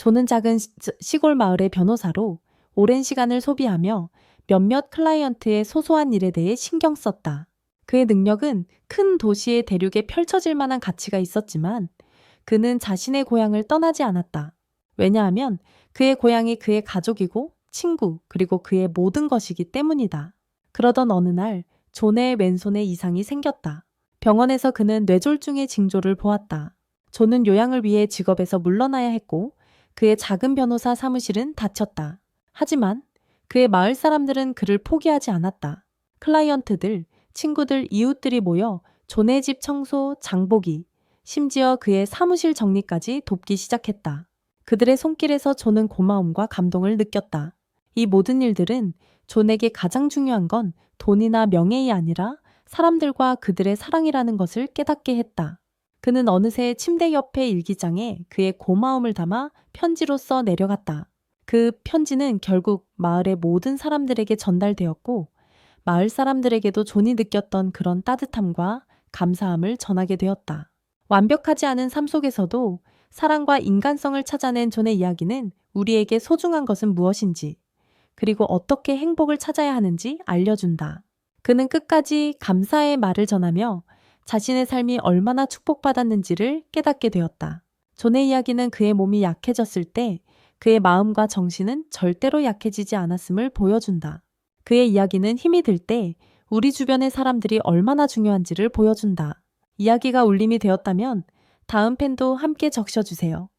조는 작은 시- 시골 마을의 변호사로 오랜 시간을 소비하며 몇몇 클라이언트의 소소한 일에 대해 신경 썼다. 그의 능력은 큰 도시의 대륙에 펼쳐질 만한 가치가 있었지만 그는 자신의 고향을 떠나지 않았다. 왜냐하면 그의 고향이 그의 가족이고 친구 그리고 그의 모든 것이기 때문이다. 그러던 어느 날 존의 왼손에 이상이 생겼다. 병원에서 그는 뇌졸중의 징조를 보았다. 존은 요양을 위해 직업에서 물러나야 했고 그의 작은 변호사 사무실은 닫혔다. 하지만 그의 마을 사람들은 그를 포기하지 않았다. 클라이언트들, 친구들, 이웃들이 모여 존의 집 청소, 장보기, 심지어 그의 사무실 정리까지 돕기 시작했다. 그들의 손길에서 존은 고마움과 감동을 느꼈다. 이 모든 일들은 존에게 가장 중요한 건 돈이나 명예이 아니라 사람들과 그들의 사랑이라는 것을 깨닫게 했다. 그는 어느새 침대 옆의 일기장에 그의 고마움을 담아 편지로 써 내려갔다. 그 편지는 결국 마을의 모든 사람들에게 전달되었고, 마을 사람들에게도 존이 느꼈던 그런 따뜻함과 감사함을 전하게 되었다. 완벽하지 않은 삶 속에서도 사랑과 인간성을 찾아낸 존의 이야기는 우리에게 소중한 것은 무엇인지, 그리고 어떻게 행복을 찾아야 하는지 알려준다. 그는 끝까지 감사의 말을 전하며 자신의 삶이 얼마나 축복받았는지를 깨닫게 되었다. 존의 이야기는 그의 몸이 약해졌을 때 그의 마음과 정신은 절대로 약해지지 않았음을 보여준다. 그의 이야기는 힘이 들 때 우리 주변의 사람들이 얼마나 중요한지를 보여준다. 이야기가 울림이 되었다면 다음 팬도 함께 적셔주세요.